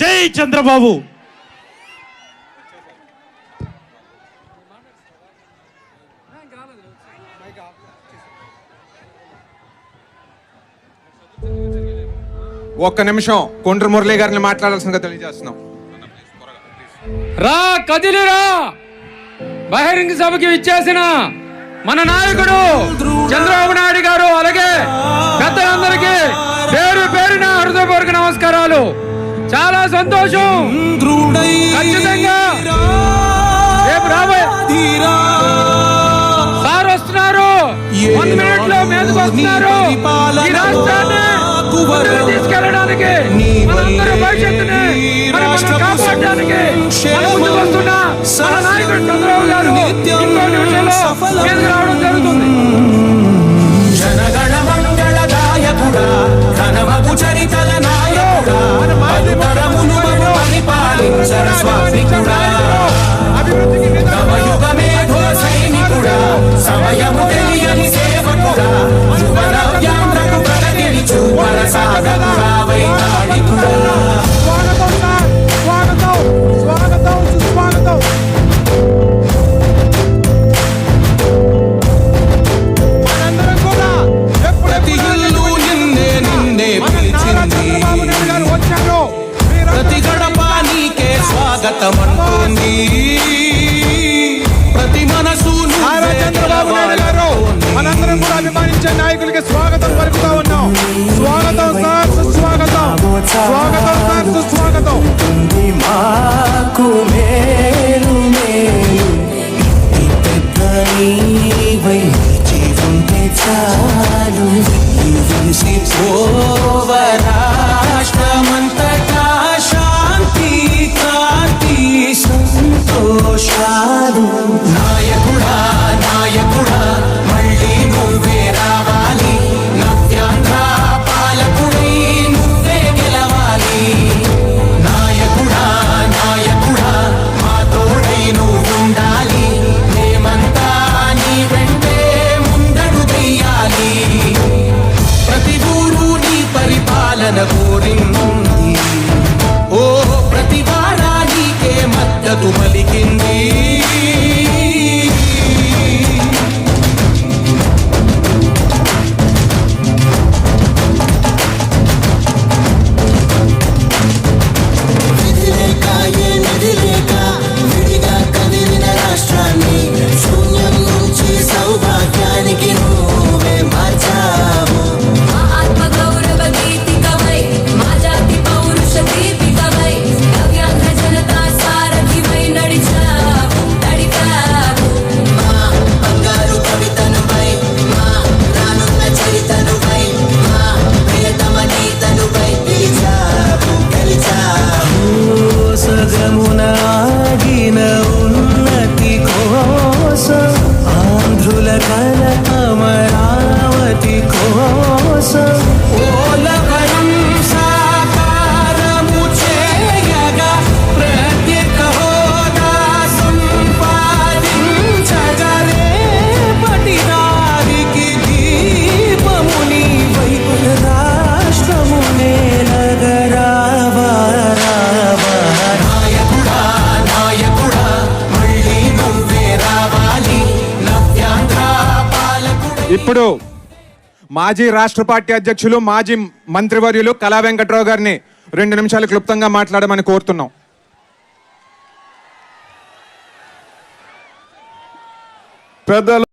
జై చంద్రబాబు. ఒక్క నిమిషం కొండ్రు మురళి గారిని మాట్లాడాల్సిందిగా తెలియజేస్తున్నాం. రా కదిలిరా. బహిరంగ సభకి ఇచ్చేసిన మన నాయకుడు సంతోషం. ఖచ్చితంగా. రేపు రాబోయే సార్ వస్తున్నారు. వన్ మినిట్లో మీదకి వస్తున్నారు. ఈ రాష్ట్రాన్ని తీసుకెళ్ళడానికి మనందరి భవిష్యత్తుని కాపాడడానికి వస్తున్న మన నాయకుడు చంద్రబాబు గారు ఇంకో నిమిషంలో రావడం జరుగుతుంది. sua aventura అంటుంది ప్రతి మనసు చంద్రబాబు నాయుడు గారు మనందరం కూడా అభిమానించే నాయకులకి స్వాగతం పలుకుతా ఉన్నాం. స్వాగతం సార్ సుస్వాగతం. స్వాగతం సార్ సుస్వాగతం. మాకు మేలు మేలు. చాలు. సంతోషాలు నాయకుడా నాయకుడా మళ్ళీ నువ్వే రావాలి. నవ్యాంధ్ర పాలకుడై నువ్వే గెలవాలి. నాయకుడా నాయకుడా మా తోడై నువ్వుండాలి. మేమంతా నీ వెంటే ముందడు వెయ్యాలి ప్రతి ఊరు నీ పరిపాలన కోరింది. ఇప్పుడు మాజీ రాష్ట్ర పార్టీ అధ్యక్షులు మాజీ మంత్రివర్యులు కళా వెంకట్రావు గారిని రెండు నిమిషాలు క్లుప్తంగా మాట్లాడమని కోరుతున్నాం. పెద్దలు